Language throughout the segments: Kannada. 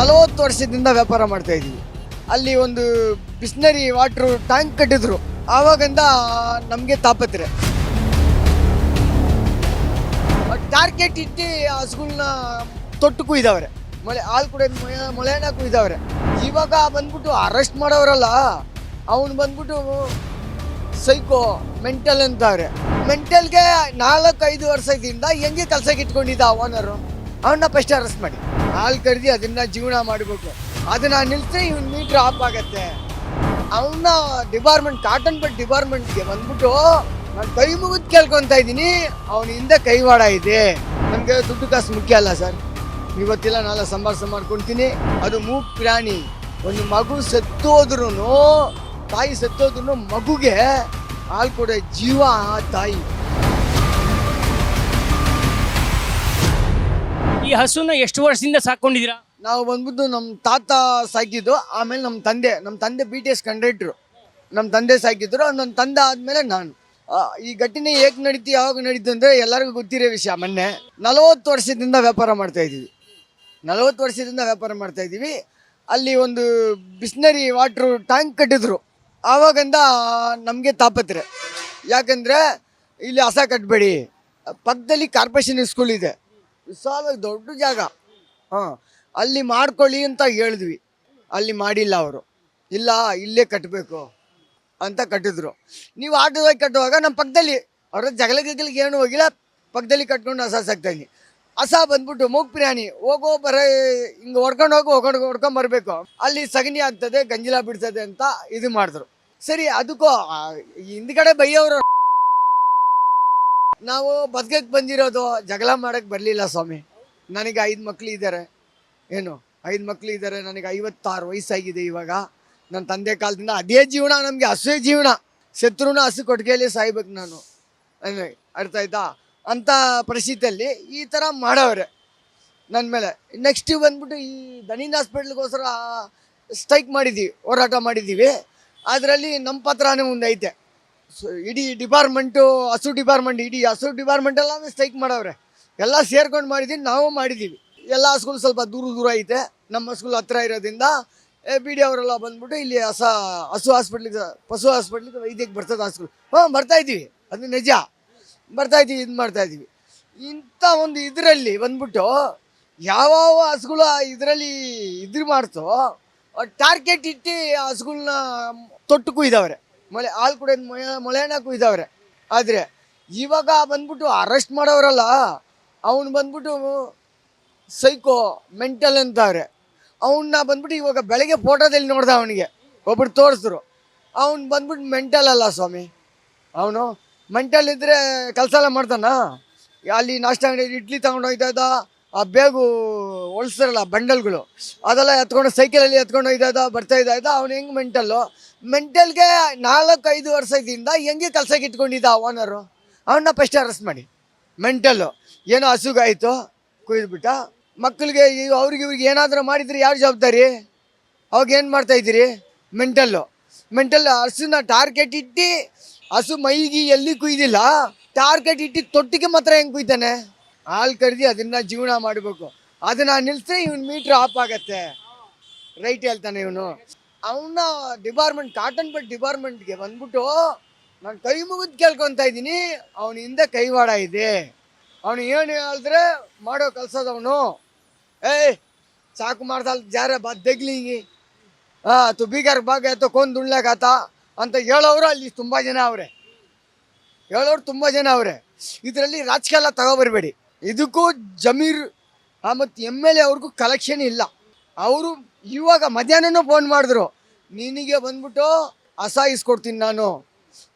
ನಲವತ್ತು ವರ್ಷದಿಂದ ವ್ಯಾಪಾರ ಮಾಡ್ತಾ ಇದ್ದೀವಿ. ಅಲ್ಲಿ ಒಂದು ಬಿಸ್ನರಿ ವಾಟರ್ ಟ್ಯಾಂಕ್ ಕಟ್ಟಿದ್ರು. ಆವಾಗಿಂದ ನಮಗೆ ತಾಪತ್ರೆ ಟಾರ್ಗೆಟ್ ಇಟ್ಟು ಹಸುಗಳನ್ನ ತೊಟ್ಟು ಕುಯ್ದವ್ರೆ ಮೊಳೆ ಹಾಲು ಕೂಡ ಮೊಳೆನ ಕುಯ್ದವ್ರೆ ಇವಾಗ ಬಂದ್ಬಿಟ್ಟು ಅರೆಸ್ಟ್ ಮಾಡೋರಲ್ಲ, ಅವನು ಬಂದ್ಬಿಟ್ಟು ಸೈಕೋ, ಮೆಂಟಲ್ ಅಂತವ್ರೆ ಮೆಂಟಲ್ಗೆ ನಾಲ್ಕೈದು ವರ್ಷದಿಂದ ಹೆಂಗೆ ಕೆಲಸಕ್ಕೆ ಇಟ್ಕೊಂಡಿದ್ದ ಓನರು ಅವನ್ನ ಫಸ್ಟ್ ಅರೆಸ್ಟ್ ಮಾಡಿ. ಹಾಲು ಕರೆದಿ ಅದನ್ನ ಜೀವನ ಮಾಡಬೇಕು. ಅದನ್ನ ನಿಲ್ಸಿ ಇವ್ನ ಮೀಟ್ರ್ ಆಫ್ ಆಗತ್ತೆ. ಅವನ್ನ ಡಿಪಾರ್ಟ್ಮೆಂಟ್ ಕಾಟನ್ ಬಟ್ ಡಿಪಾರ್ಟ್ಮೆಂಟ್ಗೆ ಬಂದ್ಬಿಟ್ಟು ನಾನು ಕೈ ಮುಗಿದು ಕೇಳ್ಕೊತಾ ಇದ್ದೀನಿ. ಅವನ ಹಿಂದೆ ಕೈವಾಡ ಇದೆ. ನಮಗೆ ದುಡ್ಡು ಕಾಸು ಮುಖ್ಯ ಅಲ್ಲ ಸರ್. ಇವತ್ತಿಲ್ಲ ನಾಳೆ ಸಂಭಾಷಣೆ ಮಾಡ್ಕೊಳ್ತೀನಿ ಅದು ಮೂಕ್ ಪ್ರಾಣಿ. ಒಂದು ಮಗು ಸತ್ತೋದ್ರೂ ತಾಯಿ ಸತ್ತೋದ್ರೂ ಮಗುಗೆ ಹಾಲು ಕೊಡೋ ಜೀವ ಆ ತಾಯಿ. ಈ ಹಸುನ ಎಷ್ಟು ವರ್ಷದಿಂದ ಸಾಕೊಂಡಿದ್ದೀರಾ? ನಾವು ಬಂದ್ಬಿಟ್ಟು ನಮ್ಮ ತಾತ ಸಾಕಿದ್ದು ಆಮೇಲೆ ನಮ್ಮ ತಂದೆ ನಮ್ಮ ತಂದೆ ಬಿ ಟಿ ಎಸ್ ಕಂಡಕ್ಟ್ರು ನಮ್ಮ ತಂದೆ ಸಾಕಿದ್ರು ನನ್ನ ತಂದೆ ಆದಮೇಲೆ ನಾನು. ಈ ಘಟನೆ ಹೇಗೆ ನಡೀತು, ಯಾವಾಗ ನಡೀತು ಅಂದರೆ ಎಲ್ಲರಿಗೂ ಗೊತ್ತಿರೋ ವಿಷಯ ಮೊನ್ನೆ. ನಲವತ್ತು ವರ್ಷದಿಂದ ವ್ಯಾಪಾರ ಮಾಡ್ತಾ ಇದ್ದೀವಿ. ನಲವತ್ತು ವರ್ಷದಿಂದ ವ್ಯಾಪಾರ ಮಾಡ್ತಾ ಇದ್ದೀವಿ. ಅಲ್ಲಿ ಒಂದು ಬಿಸ್ನರಿ ವಾಟ್ರು ಟ್ಯಾಂಕ್ ಕಟ್ಟಿದ್ರು. ಆವಾಗಿಂದ ನಮಗೆ ತಾಪತ್ರೆ. ಯಾಕಂದರೆ ಇಲ್ಲಿ ಹಸ ಕಟ್ಟಬೇಡಿ ಪಕ್ಕದಲ್ಲಿ ಕಾರ್ಪೊರೇಷನ್ ಸ್ಕೂಲ್ ಇದೆ. ವಿಶಾಲ ದೊಡ್ಡ ಜಾಗ. ಹಾಂ, ಅಲ್ಲಿ ಮಾಡ್ಕೊಳ್ಳಿ ಅಂತ ಹೇಳಿದ್ವಿ. ಅಲ್ಲಿ ಮಾಡಿಲ್ಲ ಅವರು. ಇಲ್ಲ, ಇಲ್ಲೇ ಕಟ್ಟಬೇಕು ಅಂತ ಕಟ್ಟಿದ್ರು. ನೀವು ಆಟೋದಾಗ ಕಟ್ಟುವಾಗ ನಮ್ಮ ಪಕ್ಕದಲ್ಲಿ, ಅವರ ಜಗಳ ಗಿಗ್ಲಿಗೆ ಏನು ಹೋಗಿಲ್ಲ. ಪಕ್ಕದಲ್ಲಿ ಕಟ್ಕೊಂಡು ಹಸ ಸಾಕ್ತಾಯಿನಿ ಹಸ ಬಂದ್ಬಿಟ್ಟು ಮೂಗ್ ಪ್ರಾಣಿ ಹೋಗೋ, ಬರ, ಹಿಂಗೆ ಹೊಡ್ಕೊಂಡು ಹೋಗಿ, ಹೊಡ್ಕೊಂಡು ಹೊಡ್ಕೊಂಡು ಬರಬೇಕು. ಅಲ್ಲಿ ಸಗಣಿ ಆಗ್ತದೆ, ಗಂಜಿಲ ಬಿಡ್ತದೆ ಅಂತ ಇದು ಮಾಡಿದ್ರು. ಸರಿ, ಅದಕ್ಕೂ ಹಿಂದ್ಗಡೆ ಬೈಯೋರು ನಾವು ಬದುಕಕ್ಕೆ ಬಂದಿರೋದು ಜಗಳ ಮಾಡಕ್ಕೆ ಬರಲಿಲ್ಲ ಸ್ವಾಮಿ. ನನಗೆ ಐದು ಮಕ್ಳು ಇದ್ದಾರೆ ಏನು? ಐದು ಮಕ್ಳು ಇದ್ದಾರೆ ನನಗೆ ಐವತ್ತಾರು ವಯಸ್ಸಾಗಿದೆ ಇವಾಗ. ನನ್ನ ತಂದೆ ಕಾಲದಿಂದ ಅದೇ ಜೀವನ, ನಮಗೆ ಹಸುವೆ ಜೀವನ. ಶತ್ರುನ ಹಸು ಕೊಟ್ಟಿಗೆಯಲ್ಲಿ ಸಾಯ್ಬೇಕು ನಾನು. ಅರ್ಥ ಆಯ್ತಾ? ಅಂತ ಪರಿಸ್ಥಿತಿಯಲ್ಲಿ ಈ ಥರ ಮಾಡವ್ರೆ. ನನ್ನ ಮೇಲೆ. ನೆಕ್ಸ್ಟ್ ಬಂದ್ಬಿಟ್ಟು ಈ ದನಿಂದ ಹಾಸ್ಪಿಟ್ಲ್ಗೋಸ್ಕರ ಸ್ಟ್ರೈಕ್ ಮಾಡಿದ್ದೀವಿ ಹೋರಾಟ ಮಾಡಿದ್ದೀವಿ. ಅದರಲ್ಲಿ ನಮ್ಮ ಪತ್ರನೇ ಮುಂದೆ ಐತೆ. ಇಡೀ ಡಿಪಾರ್ಟ್ಮೆಂಟು, ಹಸು ಡಿಪಾರ್ಟ್ಮೆಂಟ್, ಇಡೀ ಹಸು ಡಿಪಾರ್ಟ್ಮೆಂಟ್ ಎಲ್ಲ ಸ್ಟ್ರೈಕ್ ಮಾಡವ್ರೆ. ಎಲ್ಲ ಸೇರ್ಕೊಂಡು ಮಾಡಿದ್ದೀನಿ ನಾವು ಮಾಡಿದ್ದೀವಿ ಎಲ್ಲ ಹಸುಗಳು ಸ್ವಲ್ಪ ದೂರ ದೂರ ಐತೆ. ನಮ್ಮ ಸ್ಕೂಲ್ ಹತ್ರ ಇರೋದ್ರಿಂದ ಬಿ ಡಿ ಅವರೆಲ್ಲ ಬಂದ್ಬಿಟ್ಟು ಇಲ್ಲಿ ಹಸ, ಹಸು ಹಾಸ್ಪಿಟ್ಲಿಗೆ ಪಶು ಹಾಸ್ಪಿಟ್ಲಿಗೆ ವೈದ್ಯಕ್ಕೆ ಬರ್ತದೆ ಸ್ಕೂಲ್ ಹಾಂ ಬರ್ತಾಯಿದ್ದೀವಿ ಅದು ನಿಜ. ಬರ್ತಾಯಿದ್ದೀವಿ ಇದು ಮಾಡ್ತಾಯಿದ್ದೀವಿ ಇಂಥ ಒಂದು ಇದರಲ್ಲಿ ಬಂದ್ಬಿಟ್ಟು ಯಾವ ಹಸುಗಳು ಇದರಲ್ಲಿ ಇದ್ರ ಮಾಡ್ತೋ ಟಾರ್ಗೆಟ್ ಇಟ್ಟು ಹಸುಗಳನ್ನ ತೊಟ್ಟು ಕುಯ್ದವ್ರೆ. ಮೊಳೆ, ಹಾಲು ಕೂಡ ಮೊಳೆನ ಕುಯ್ದವ್ರೆ. ಆದರೆ ಇವಾಗ ಬಂದ್ಬಿಟ್ಟು ಅರೆಸ್ಟ್ ಮಾಡೋರಲ್ಲ ಅವನು ಬಂದ್ಬಿಟ್ಟು ಸೈಕೋ ಮೆಂಟಲ್ ಅಂತವ್ರೆ ಅವನ್ನ ಬಂದ್ಬಿಟ್ಟು ಇವಾಗ ಬೆಳಗ್ಗೆ ಫೋಟೋದಲ್ಲಿ ನೋಡ್ದೆ ಅವನಿಗೆ ಒಬ್ಬರು ತೋರಿಸಿದ್ರು ಅವ್ನು ಬಂದ್ಬಿಟ್ಟು ಮೆಂಟಲ್ ಅಲ್ಲ ಸ್ವಾಮಿ. ಅವನು ಮೆಂಟಲ್ ಇದ್ದರೆ ಕೆಲಸ ಎಲ್ಲ ಮಾಡ್ತಾನ? ಅಲ್ಲಿ ನಾಷ್ಟ ಅಂಗಡಿ ಇಡ್ಲಿ ತಗೊಂಡೋಗ್ತಾ ಇದ್ದ ಆ ಬೇಗು ಹೊಲ್ಸ್ತಾರಲ್ಲ ಬಂಡಲ್ಗಳು, ಅದೆಲ್ಲ ಎತ್ಕೊಂಡು ಸೈಕಲಲ್ಲಿ ಎತ್ಕೊಂಡು ಇದ್ದ, ಬರ್ತಾ ಇದ್ದ, ಅವ್ನು ಹೆಂಗೆ ಮೆಂಟಲ್ಲು? ಮೆಂಟಲ್ಗೆ ನಾಲ್ಕೈದು ವರ್ಷದಿಂದ ಹೆಂಗೆ ಕೆಲಸಕ್ಕೆ ಇಟ್ಕೊಂಡಿದ್ದ ಓನರು ಅವನ್ನ ಫಸ್ಟ್ ಅರೆಸ್ಟ್ ಮಾಡಿ. ಮೆಂಟಲ್ಲು. ಏನೋ ಹಸುಗಾಯಿತು, ಕುಯ್ದುಬಿಟ್ಟ. ಮಕ್ಕಳಿಗೆ ಅವ್ರಿಗೆ ಇವ್ರಿಗೆ ಏನಾದರೂ ಮಾಡಿದ್ರೆ ಯಾರು ಜವಾಬ್ದಾರಿ? ಅವಾಗ ಏನು ಮಾಡ್ತಾ ಇದ್ದೀರಿ? ಮೆಂಟಲ್ಲು. ಮೆಂಟಲ್ ಹಸುನ ಟಾರ್ಗೆಟ್ ಇಟ್ಟು, ಹಸು ಮೈಗೆ ಎಲ್ಲಿ ಕುಯ್ದಿಲ್ಲ ಟಾರ್ಗೆಟ್ ಇಟ್ಟು ತೊಟ್ಟಿಗೆ ಮಾತ್ರ ಹೆಂಗೆ ಕುಯ್ತಾನೆ? ಹಾಲು ಕರೆದಿ ಅದನ್ನ ಜೀವನ ಮಾಡಬೇಕು. ಅದನ್ನ ನಿಲ್ಸಿ ಇವನ್ ಮೀಟ್ರ್ ಆಫ್ ಆಗತ್ತೆ. ರೈಟ್ ಹೇಳ್ತಾನೆ ಇವನು. ಅವನ್ನ ಡಿಪಾರ್ಟ್ಮೆಂಟ್ ಕಾಟನ್ ಬಟ್ ಡಿಪಾರ್ಟ್ಮೆಂಟ್ಗೆ ಬಂದ್ಬಿಟ್ಟು ನಾನು ಕೈ ಮುಗಿದು ಕೇಳ್ಕೊತಾ ಇದ್ದೀನಿ. ಅವನ ಹಿಂದೆ ಕೈವಾಡ ಇದೆ. ಅವನು ಏನು ಹೇಳಿದ್ರೆ ಮಾಡೋ ಕಲ್ಸದವನು ಏಯ್, ಸಾಕು ಮಾಡ್ದಲ್, ಜಾರ ಬಾ ದಗ್ಲಿಂಗಿ ಹಾಂ ತು ಬೀಗರ್ ಬಾಗ ಆಯ್ತು ಕೊಂದು ಉಣ್ಲಾಕಾತ ಅಂತ ಹೇಳೋರು ಅಲ್ಲಿ ತುಂಬ ಜನ ಅವರೆ. ಹೇಳೋರು ತುಂಬ ಜನ ಅವರೆ. ಇದರಲ್ಲಿ ರಾಜಕೀಯ ಎಲ್ಲ ತಗೊಬರ್ಬೇಡಿ. ಇದಕ್ಕೂ ಜಮೀರ್ ಮತ್ತು ಎಂ ಎಲ್ ಎ ಅವ್ರಿಗೂ ಕಲೆಕ್ಷನ್ ಇಲ್ಲ. ಅವರು ಇವಾಗ ಮಧ್ಯಾಹ್ನನೂ ಫೋನ್ ಮಾಡಿದ್ರು, ನಿನಗೆ ಬಂದ್ಬಿಟ್ಟು ಅಸಾಯಿಸ್ಕೊಡ್ತೀನಿ ನಾನು.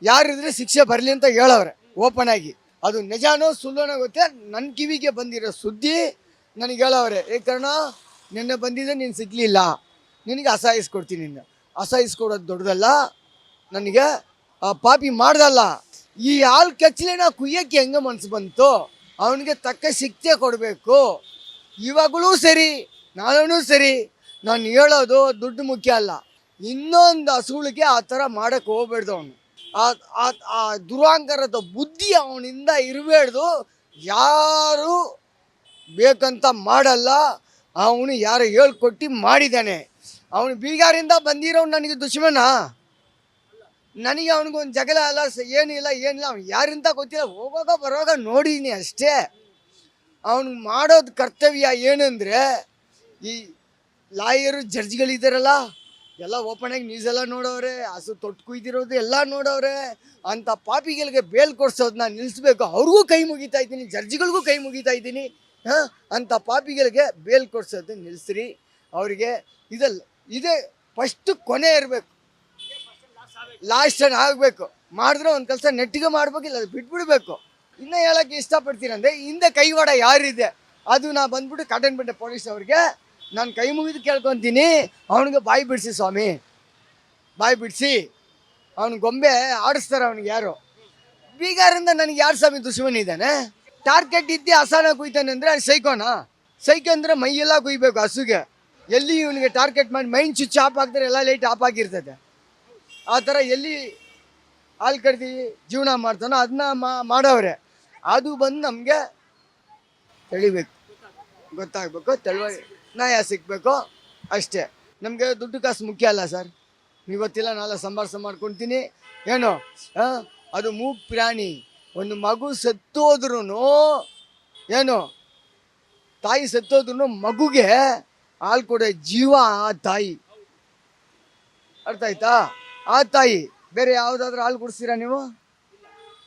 ಯಾರಿದ್ರೆ ಶಿಕ್ಷೆ ಬರಲಿ ಅಂತ ಹೇಳವ್ರೆ ಓಪನ್ ಆಗಿ. ಅದು ನಿಜಾನೋ ಸುಳ್ಳೋನೋ ಗೊತ್ತೆ ನನ್ನ ಕಿವಿಗೆ ಬಂದಿರೋ ಸುದ್ದಿ ನನಗೆ ಹೇಳವ್ರೆ ಕಾರಣ, ನಿನ್ನೆ ಬಂದಿದ್ದೆ, ನೀನು ಸಿಗ್ಲಿಲ್ಲ. ನಿನಗೆ ಅಸಾಯಿಸ್ಕೊಡ್ತೀನಿ ನಿನ್ನ. ಅಸಾಯಿಸ್ಕೊಡೋದು ದೊಡ್ಡದಲ್ಲ, ನನಗೆ ಪಾಪಿ ಮಾಡ್ದಲ್ಲ. ಈ ಹಾಲು ಕೆಚ್ಚಲೇನಾ ಕುಯ್ಯೋಕ್ಕೆ ಹೆಂಗೆ ಮನಸ್ಸು ಬಂತು. ಅವನಿಗೆ ತಕ್ಕ ಶಿಕ್ಷೆ ಕೊಡಬೇಕು. ಇವಾಗಲೂ ಸರಿ, ನಾಳೆನೂ ಸರಿ, ನಾನು ಹೇಳೋದು ದುಡ್ಡು ಮುಖ್ಯ ಅಲ್ಲ. ಇನ್ನೊಂದು ಹಸುಗಳಿಗೆ ಆ ಥರ ಮಾಡೋಕ್ಕೆ ಹೋಗ್ಬಾರ್ದು ಅವನು. ಆ, ಆ- ದುರಾಂಕರದ ಬುದ್ಧಿ ಅವನಿಂದ ಇರಬೇಡ್ದು. ಯಾರು ಬೇಕಂತ ಮಾಡಲ್ಲ. ಅವನು ಯಾರು ಹೇಳ್ಕೊಟ್ಟು ಮಾಡಿದ್ದಾನೆ. ಅವನು ಬೀಗಾರಿಂದ ಬಂದಿರೋ ನನಗೆ ದುಶ್ಮನ? ನನಗೆ ಅವನಿಗೊಂದು ಜಗಳ ಅಲ್ಲ ಏನಿಲ್ಲ ಏನಿಲ್ಲ ಅವ್ನು ಯಾರಿಂದ ಗೊತ್ತಿಲ್ಲ ಹೋಗೋಕ ಬರುವಾಗ ನೋಡೀನಿ ಅಷ್ಟೇ. ಅವನು ಮಾಡೋದು ಕರ್ತವ್ಯ ಏನಂದರೆ, ಈ ಲಾಯರು ಜಡ್ಜ್ಗಳಿದ್ದಾರಲ್ಲ ಎಲ್ಲ ಓಪನ್ ಆಗಿ ನ್ಯೂಸ್ ಎಲ್ಲ ನೋಡವ್ರೆ, ಹಸು ತೊಟ್ಟು ಕುಯ್ದಿರೋದು ಎಲ್ಲ ನೋಡವ್ರೆ ಅಂಥ ಪಾಪಿಗಳಿಗೆ ಬೇಲ್ ಕೊಡ್ಸೋದನ್ನ ನಿಲ್ಲಿಸ್ಬೇಕು ಅವ್ರಿಗೂ ಕೈ ಮುಗಿತಾ ಇದ್ದೀನಿ, ಜಡ್ಜ್ಗಳಿಗೂ ಕೈ ಮುಗಿತಾ ಇದ್ದೀನಿ, ಹಾಂ ಅಂಥ ಪಾಪಿಗಳಿಗೆ ಬೇಲ್ ಕೊಡ್ಸೋದು ನಿಲ್ಲಿಸ್ರಿ ಅವರಿಗೆ ಇದಲ್ಲ ಇದೇ ಫಸ್ಟು ಕೊನೆ ಇರಬೇಕು. ಲಾಸ್ಟ್ ಟೈಮ್ ಆಗಬೇಕು ಮಾಡಿದ್ರೆ ಒಂದು ಕೆಲಸ ನೆಟ್ಟಿಗೆ ಮಾಡಬೇಕು ಇಲ್ಲ ಬಿಟ್ಬಿಡ್ಬೇಕು. ಇನ್ನೂ ಹೇಳೋಕ್ಕೆ ಇಷ್ಟಪಡ್ತೀರಂದ್ರೆ ಹಿಂದೆ ಕೈವಾಡ ಯಾರಿದೆ? ಅದು ನಾ ಬಂದ್ಬಿಟ್ಟು ಕಟನ್ ಪೇಟೆ ಪೊಲೀಸ್ ಅವ್ರಿಗೆ ನಾನು ಕೈ ಮುಗಿದು ಕೇಳ್ಕೊತೀನಿ. ಅವನಿಗೆ ಬಾಯಿ ಬಿಡಿಸಿ ಸ್ವಾಮಿ. ಬಾಯಿ ಬಿಡಿಸಿ. ಅವ್ನ ಗೊಂಬೆ ಆಡಿಸ್ತಾರೆ ಅವ್ನಿಗೆ ಯಾರು? ಬೀಗಾರಿಂದ ನನಗೆ ಯಾರು ಸ್ವಾಮಿ ದುಶ್ಮನ್ ಇದ್ದಾನೆ? ಟಾರ್ಗೆಟ್ ಇದ್ದು ಹಸನ ಕುಯ್ತಾನೆ ಅಂದರೆ ಸೈಕೋನಾ? ಸೈಕೋ ಅಂದರೆ ಮೈಯೆಲ್ಲ ಕುಯ್ಬೇಕು ಹಸುಗೆ. ಎಲ್ಲಿ ಇವನಿಗೆ ಟಾರ್ಗೆಟ್ ಮಾಡಿ ಮೈನ್ ಸ್ವಿಚ್ ಆಫ್ ಆಗ್ತಾರೆ ಎಲ್ಲ ಲೈಟ್ ಆಫ್ ಆಗಿರ್ತದೆ. ಆ ಥರ ಎಲ್ಲಿ ಹಾಲು ಕಡ್ದು ಜೀವನ ಮಾಡ್ತಾನೋ ಅದನ್ನ ಮಾಡವ್ರೆ. ಅದು ಬಂದು ನಮಗೆ ತಿಳಿಬೇಕು. ಗೊತ್ತಾಗಬೇಕು ತಿಳುವಳಿ ನ್ಯಾಯ ಸಿಗಬೇಕು, ಅಷ್ಟೇ. ನಮಗೆ ದುಡ್ಡು ಕಾಸು ಮುಖ್ಯ ಅಲ್ಲ ಸರ್. ಇವತ್ತಿಲ್ಲ ನಾಳೆ ಸಂಭಾಷಣೆ ಮಾಡ್ಕೊತೀನಿ. ಏನು? ಅದು ಮೂಗ್ ಪ್ರಾಣಿ. ಒಂದು ಮಗು ಸತ್ತೋದ್ರೂ ಏನು? ತಾಯಿ ಸತ್ತೋದ್ರೂ ಮಗುಗೆ ಹಾಲು ಕೊಡೋ ಜೀವ ಆ ತಾಯಿ. ಅರ್ಥ ಆಯ್ತಾ? ಆ ತಾಯಿ, ಬೇರೆ ಯಾವುದಾದ್ರೂ ಹಾಲು ಕುಡಿಸ್ತೀರಾ ನೀವು?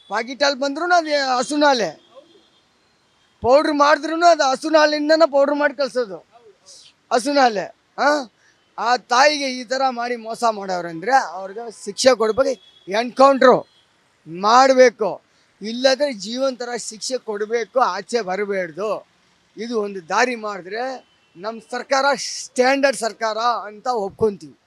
ಪಾಕಿಟ್ ಹಾಲು ಬಂದ್ರೂ ಅದು ಹಸುನ ಹಾಲೆ. ಪೌಡ್ರ್ ಮಾಡಿದ್ರೂ ಅದು ಹಸುನ ಹಾಲಿಂದನೇ ಪೌಡ್ರ್ ಮಾಡಿ ಕಳ್ಸೋದು. ಹಸುನ ಹಾಲೆ, ಆ? ತಾಯಿಗೆ ಈ ಥರ ಮಾಡಿ ಮೋಸ ಮಾಡೋರಂದರೆ ಅವ್ರಿಗೆ ಶಿಕ್ಷೆ ಕೊಡ್ಬೇಕು, ಎನ್ಕೌಂಟ್ರು ಮಾಡಬೇಕು. ಇಲ್ಲದ್ರೆ ಜೀವಂತರ ಶಿಕ್ಷೆ ಕೊಡಬೇಕು, ಆಚೆ ಬರಬೇಡ್ದು. ಇದು ಒಂದು ದಾರಿ ಮಾಡಿದ್ರೆ ನಮ್ಮ ಸರ್ಕಾರ, ಸ್ಟ್ಯಾಂಡರ್ಡ್ ಸರ್ಕಾರ ಅಂತ ಒಪ್ಕೊಂತೀವಿ.